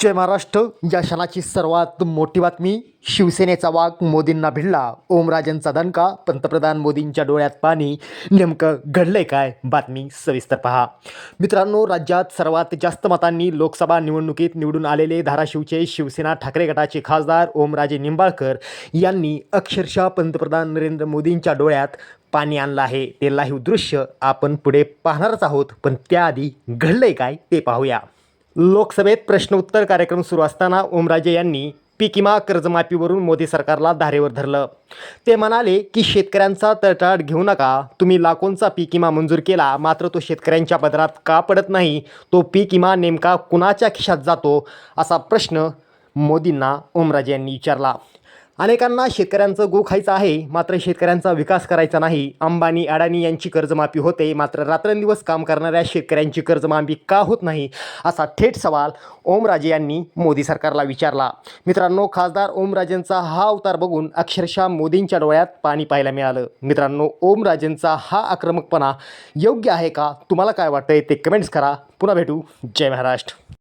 जय महाराष्ट्र. या क्षणाची सर्वात मोठी बातमी शिवसेनेचा वाघ मोदींना भिडला. ओमराजेंचा दणका पंतप्रधान मोदींच्या डोळ्यात पाणी. नेमकं घडलंय काय? बातमी सविस्तर पहा. मित्रांनो राज्यात सर्वात जास्त मतांनी लोकसभा निवडणुकीत निवडून आलेले धाराशिवचे शिवसेना ठाकरे गटाचे खासदार ओमराजे निंबाळकर यांनी अक्षरशः पंतप्रधान नरेंद्र मोदींच्या डोळ्यात पाणी आणलं आहे. ते लाईव्ह दृश्य आपण पुढे पाहणारच आहोत. पण त्याआधी घडलंय काय ते पाहूया. लोकसभेत प्रश्नोत्तर कार्यक्रम सुरू असताना ओमराजे यांनी पिकिमा विमा कर्जमाफीवरून मोदी सरकारला धारेवर धरलं. ते म्हणाले की शेतकऱ्यांचा तळतळाट घेऊ नका. तुम्ही लाखोंचा पीक विमा मंजूर केला मात्र तो शेतकऱ्यांच्या पदरात का पडत नाही? तो पीक विमा नेमका कुणाच्या खिशात जातो? असा प्रश्न मोदींना ओमराजे यांनी विचारला. अनेकांना शेतकऱ्यांचं गो खायचं आहे मात्र शेतकऱ्यांचा विकास करायचा नाही. अंबानी अडाणी यांची कर्जमाफी होते मात्र रात्रंदिवस काम करणाऱ्या शेतकऱ्यांची कर्जमाफी का होत नाही? असा थेट सवाल ओमराजे यांनी मोदी सरकारला विचारला. मित्रांनो खासदार ओमराजेंचा हा अवतार बघून अक्षरशः मोदींच्या डोळ्यात पाणी पाहायला मिळालं. मित्रांनो ओमराजेंचा हा आक्रमकपणा योग्य आहे का? तुम्हाला काय वाटतंय ते कमेंट्स करा. पुन्हा भेटू. जय महाराष्ट्र.